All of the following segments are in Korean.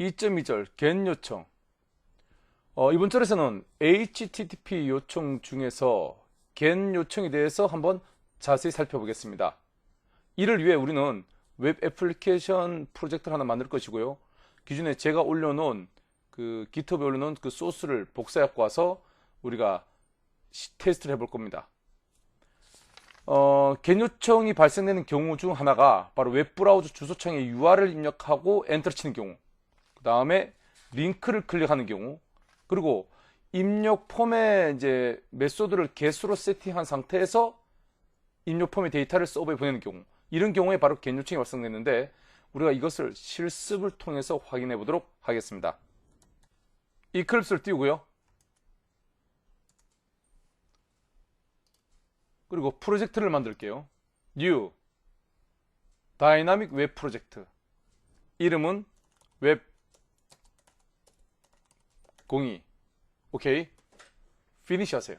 2.2절 get 요청 어, 이번 절에서는 HTTP 요청 중에서 get 요청에 대해서 한번 자세히 살펴보겠습니다. 이를 위해 우리는 웹 애플리케이션 프로젝트를 하나 만들 것이고요. 기존에 제가 올려놓은 그 GitHub에 올려놓은 그 소스를 복사해 갖고 와서 우리가 시- 테스트를 해볼 겁니다. 어, get 요청이 발생되는 경우 중 하나가 바로 웹 브라우저 주소창에 URL을 입력하고 엔터를 치는 경우 그 다음에 링크를 클릭하는 경우 그리고 입력 폼에 이제 메소드를 개수로 세팅한 상태에서 입력 폼의 데이터를 서버에 보내는 경우 이런 경우에 바로 get 요청이 발생됐는데 우리가 이것을 실습을 통해서 확인해 보도록 하겠습니다. 이클립스를 띄우고요. 그리고 프로젝트를 만들게요. New 다이나믹 웹 프로젝트 이름은 웹 02 오케이 피니시 하세요.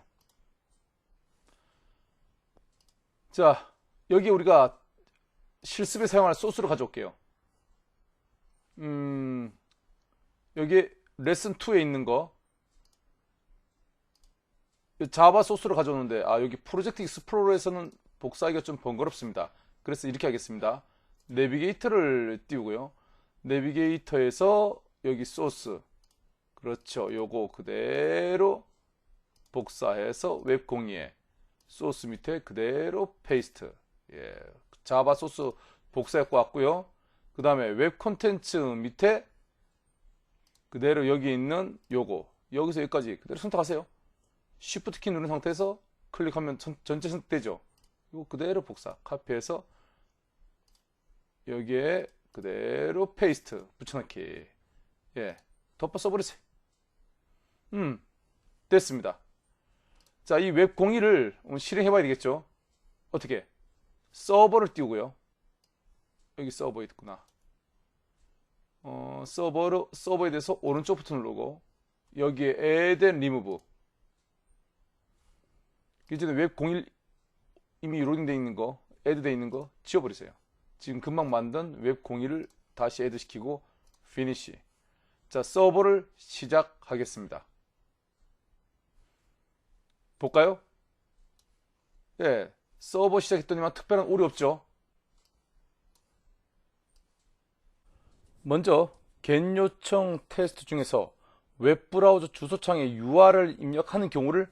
자 여기 우리가 실습에 사용할 소스로 가져올게요. 음 여기 레슨 2에 있는 거 자바 소스로 가져오는데 아 여기 프로젝트 익스플로러에서는 복사하기가 좀 번거롭습니다. 그래서 이렇게 하겠습니다. 내비게이터를 띄우고요. 내비게이터에서 여기 소스 그렇죠. 요거 그대로 복사해서 웹 공유에 소스 밑에 그대로 페이스트 예, 자바 소스 복사해갖고 왔고요. 그 다음에 웹 콘텐츠 밑에 그대로 여기 있는 요거 여기서 여기까지 그대로 선택하세요. Shift 키 누른 상태에서 클릭하면 전, 전체 선택되죠. 이거 그대로 복사, 카피해서 여기에 그대로 페이스트 붙여넣기. 예, 덮어 써버리세요. 음, 됐습니다. 자, 이 웹 공유를 오늘 실행해 봐야 되겠죠. 어떻게? 서버를 띄우고요. 여기 서버 있구나. 어, 서버로 서버에 대해서 오른쪽 버튼 누르고 여기에 add remove 기존에 웹01 이미 로딩되어 있는 거, 애드되어 있는 거 지워버리세요. 지금 금방 만든 웹 01을 다시 애드시키고 피니시. 자, 서버를 시작하겠습니다. 볼까요? 예, 서버 시작했더니만 특별한 오류 없죠? 먼저 get 요청 테스트 중에서 웹브라우저 주소창에 URL을 입력하는 경우를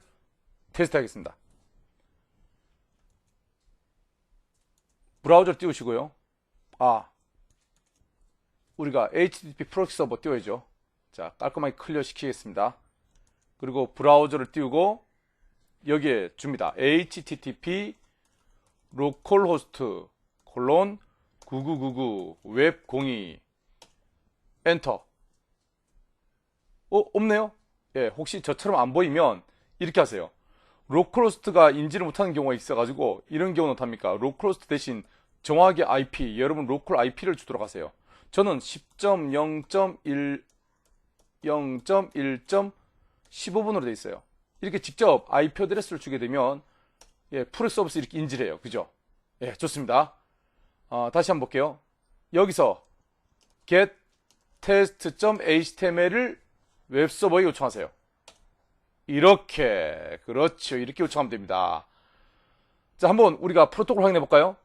테스트하겠습니다. 브라우저를 띄우시고요. 아, 우리가 HTTP 프록시 서버 띄워야죠. 자, 깔끔하게 클리어 시키겠습니다. 그리고 브라우저를 띄우고 여기에 줍니다. HTTP localhost 콜론 9999 웹02 엔터. 어, 없네요? 예, 혹시 저처럼 안 보이면 이렇게 하세요. 로컬호스트가 인지를 못하는 경우가 있어가지고 이런 경우는 어떡합니까? 로컬호스트 대신 정확하게 IP, 여러분 로컬 IP를 주도록 하세요. 저는 10.0.1 0.1.15분으로 되어 있어요. 이렇게 직접 IP 어드레스를 주게 되면 예, 풀 서비스 이렇게 인지를 해요. 그죠? 예, 좋습니다. 어, 다시 한번 볼게요. 여기서 get test.html을 웹서버에 요청하세요. 이렇게 그렇죠. 이렇게 요청하면 됩니다. 자, 한번 우리가 프로토콜 확인해 볼까요?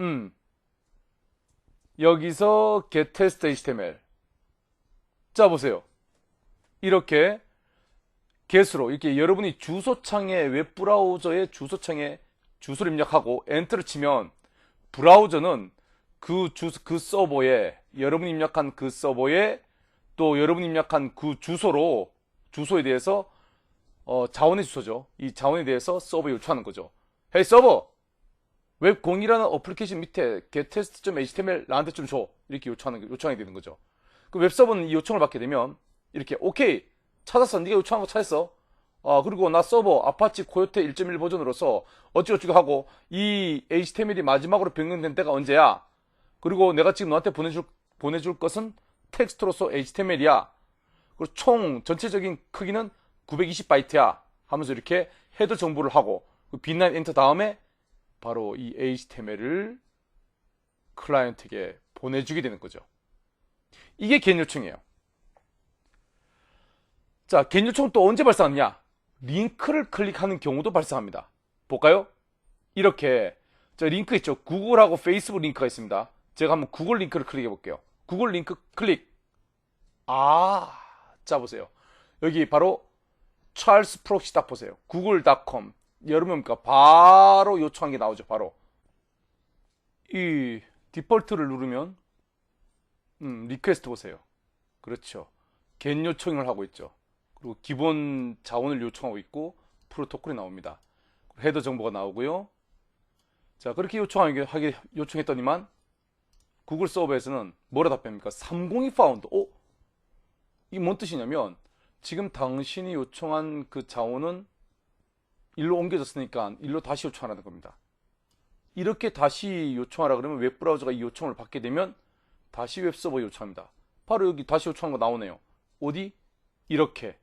음. 여기서 get test html. 자, 보세요. 이렇게 get으로 이렇게 여러분이 주소창에 웹 브라우저의 주소창에 주소를 입력하고 엔터를 치면 브라우저는 그 주, 그 서버에 여러분이 입력한 그 서버에 또 여러분이 입력한 그 주소로 주소에 대해서 어, 자원의 주소죠. 이 자원에 대해서 서버에 요청하는 거죠. 헤이 서버 웹0이라는 어플리케이션 밑에 getTest.html 나한테 좀 줘. 이렇게 요청하는 요청하게 되는 거죠. 그 웹서버는 이 요청을 받게 되면 이렇게 오케이 찾았어. 네가 요청한 거 찾았어. 아, 그리고 나 서버 아파치 코요테 1.1 버전으로서 어찌어찌고 하고 이 HTML이 마지막으로 변경된 때가 언제야? 그리고 내가 지금 너한테 보내줄 보내줄 것은 텍스트로서 HTML이야. 그리고 총 전체적인 크기는 920바이트야. 하면서 이렇게 헤더 정보를 하고 그 빛난 엔터 다음에 바로 이 HTML을 클라이언트에게 보내주게 되는 거죠. 이게 겐 요청이에요. 자, 겐 요청 또 언제 발생하느냐? 링크를 클릭하는 경우도 발생합니다. 볼까요? 이렇게 저 링크 있죠. 구글하고 페이스북 링크가 있습니다. 제가 한번 구글 링크를 클릭해 볼게요. 구글 링크 클릭. 아, 자 보세요. 여기 바로 찰스 프록시 딱 보세요. 구글.com. 여러분 뭡니까? 바로 요청한 게 나오죠. 바로. 이 디폴트를 누르면 음, 리퀘스트 보세요. 그렇죠. 겐 요청을 하고 있죠. 그리고 기본 자원을 요청하고 있고 프로토콜이 나옵니다. 헤더 정보가 나오고요. 자, 그렇게 요청하게 하게 요청했더니만 구글 서버에서는 뭐라 답변입니까? 302 파운드. 어? 이게 뭔 뜻이냐면 지금 당신이 요청한 그 자원은 일로 옮겨졌으니까 일로 다시 요청하라는 겁니다. 이렇게 다시 요청하라 그러면 웹 브라우저가 이 요청을 받게 되면 다시 웹 서버 요청합니다. 바로 여기 다시 요청한 거 나오네요. 어디? 이렇게.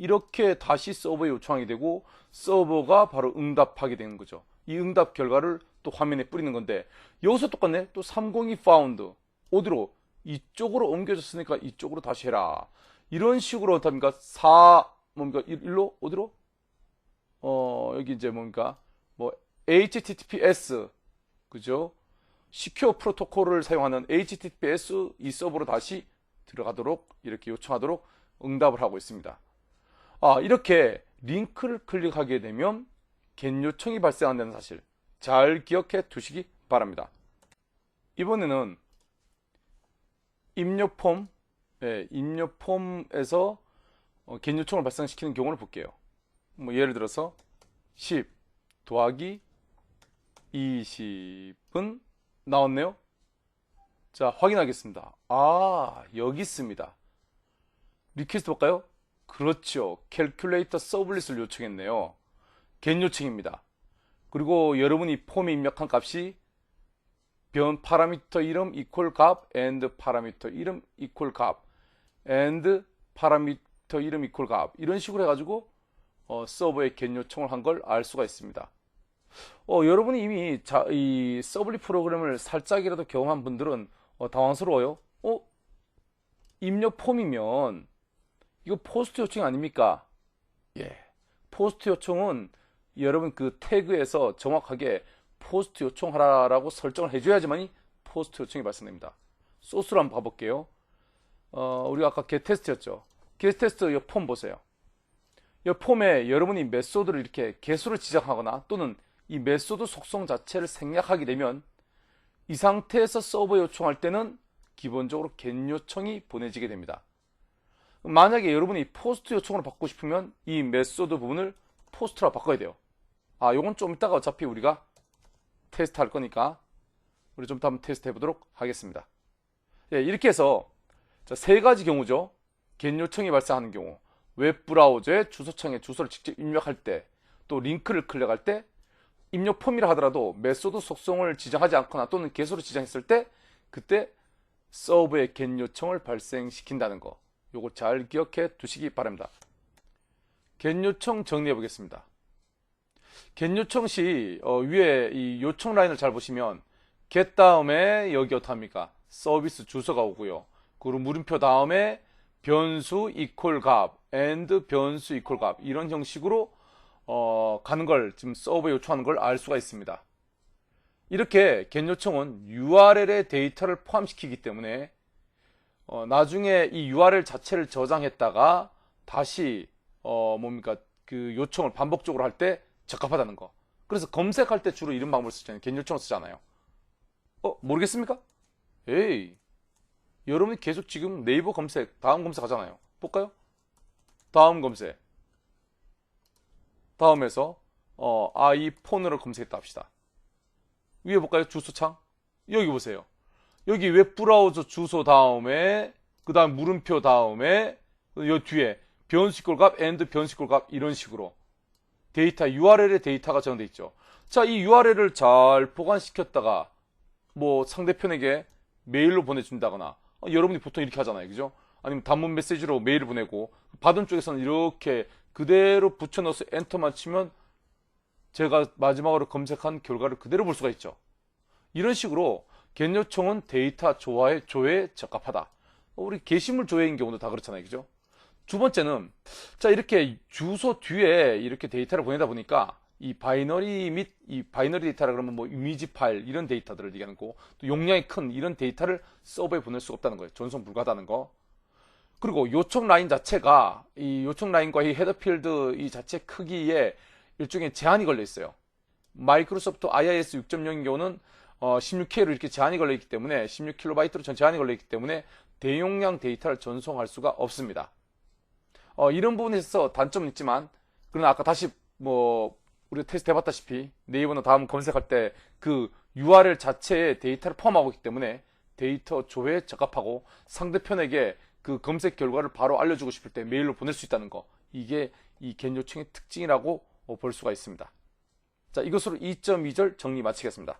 이렇게 다시 서버에 요청하게 되고 서버가 바로 응답하게 되는 거죠. 이 응답 결과를 또 화면에 뿌리는 건데 여기서 똑같네. 또 302 found. 어디로? 이쪽으로 옮겨졌으니까 이쪽으로 다시 해라. 이런 식으로 어떻습니까? 4 뭡니까? 일로 어디로? 어, 여기 이제 뭡니까? 뭐 HTTPS 그죠? 시큐어 프로토콜을 사용하는 HTTPS 이 서버로 다시 들어가도록 이렇게 요청하도록 응답을 하고 있습니다. 아, 이렇게 링크를 클릭하게 되면 겐 요청이 발생한다는 사실 잘 기억해 두시기 바랍니다. 이번에는 입력 폼, 예, 입력 폼에서 어, 겐 요청을 발생시키는 경우를 볼게요. 뭐 예를 들어서 10 더하기 20은 나왔네요. 자, 확인하겠습니다. 아, 여기 있습니다. 리퀘스트 볼까요? 그렇죠. 캘큘레이터 서블릿을 요청했네요. 겐 요청입니다. 그리고 여러분이 폼에 입력한 값이 변 파라미터 이름 이퀄 값 and 파라미터 이름 이퀄 값 and 파라미터 이름 이퀄 값 이런 식으로 해가지고 어, 서버에 겐 요청을 한 걸 알 수가 있습니다. 어, 여러분이 이미 자, 이 서블릿 프로그램을 살짝이라도 경험한 분들은 어, 당황스러워요. 어? 입력 폼이면 이거 포스트 요청 아닙니까? 예. 포스트 요청은 여러분 그 태그에서 정확하게 포스트 요청하라라고 설정을 해줘야지만이 포스트 요청이 발생됩니다. 소스로 한번 봐볼게요. 어, 우리가 아까 get 테스트였죠. get 테스트 이 폼 보세요. 이 폼에 여러분이 메소드를 이렇게 개수를 지정하거나 또는 이 메소드 속성 자체를 생략하게 되면 이 상태에서 서버 요청할 때는 기본적으로 get 요청이 보내지게 됩니다. 만약에 여러분이 포스트 요청을 받고 싶으면 이 메소드 부분을 포스트로 바꿔야 돼요. 아, 요건 좀 이따가 어차피 우리가 테스트 할 거니까 우리 좀더 한번 테스트 해보도록 하겠습니다. 예, 이렇게 해서 자, 세 가지 경우죠. get 요청이 발생하는 경우, 웹 브라우저의 주소창에 주소를 직접 입력할 때, 또 링크를 클릭할 때, 입력 폼이라 하더라도 메소드 속성을 지정하지 않거나 또는 개수로 지정했을 때, 그때 서버에 get 요청을 발생시킨다는 거. 요거 잘 기억해 두시기 바랍니다. get 요청 정리해 보겠습니다. get 요청 시 어, 위에 이 요청 라인을 잘 보시면 get 다음에 여기 어떡합니까? 서비스 주소가 오고요. 그리고 물음표 다음에 변수 이퀄 값 and 변수 이퀄 값 이런 형식으로 어, 가는 걸 지금 서버에 요청하는 걸 알 수가 있습니다. 이렇게 get 요청은 URL에 데이터를 포함시키기 때문에 어, 나중에 이 URL 자체를 저장했다가 다시 어, 뭡니까 그 요청을 반복적으로 할 때 적합하다는 거. 그래서 검색할 때 주로 이런 방법을 쓰잖아요. get 요청을 쓰잖아요. 어 모르겠습니까? 에이 여러분이 계속 지금 네이버 검색 다음 검색 하잖아요. 볼까요? 다음 검색 다음에서 어, 아이폰으로 검색했다 합시다. 위에 볼까요? 주소창 여기 보세요. 여기 웹브라우저 주소 다음에 그 다음 물음표 다음에 요 뒤에 변수꼴 값 and 변수꼴 값 이런 식으로 데이터 URL의 데이터가 저장돼 있죠. 자, 이 URL을 잘 보관시켰다가 뭐 상대편에게 메일로 보내준다거나 어, 여러분이 보통 이렇게 하잖아요. 그죠? 아니면 단문 메시지로 메일을 보내고 받은 쪽에서는 이렇게 그대로 붙여넣어서 엔터만 치면 제가 마지막으로 검색한 결과를 그대로 볼 수가 있죠. 이런 식으로 요청은 데이터 조화에, 조회에 적합하다. 우리 게시물 조회인 경우도 다 그렇잖아요. 그죠? 두 번째는 자 이렇게 주소 뒤에 이렇게 데이터를 보내다 보니까 이 바이너리 및 이 바이너리 데이터라 그러면 뭐 이미지 파일 이런 데이터들을 얘기하는 거고 또 용량이 큰 이런 데이터를 서버에 보낼 수가 없다는 거예요. 전송 불가하다는 거. 그리고 요청 라인 자체가 이 요청 라인과 이 헤더 필드 이 자체 크기에 일종의 제한이 걸려 있어요. 마이크로소프트 IIS 6.0인 경우는 어, 16K로 이렇게 제한이 걸려 있기 때문에 16kb로 전 제한이 걸려 있기 때문에 대용량 데이터를 전송할 수가 없습니다. 어, 이런 부분에 있어서 단점은 있지만 그러나 아까 다시 뭐 우리가 테스트 해봤다시피 네이버는 다음 검색할 때 그 URL 자체에 데이터를 포함하고 있기 때문에 데이터 조회에 적합하고 상대편에게 그 검색 결과를 바로 알려주고 싶을 때 메일로 보낼 수 있다는 거 이게 이겐 요청의 특징이라고 어, 볼 수가 있습니다. 자 이것으로 2.2절 정리 마치겠습니다.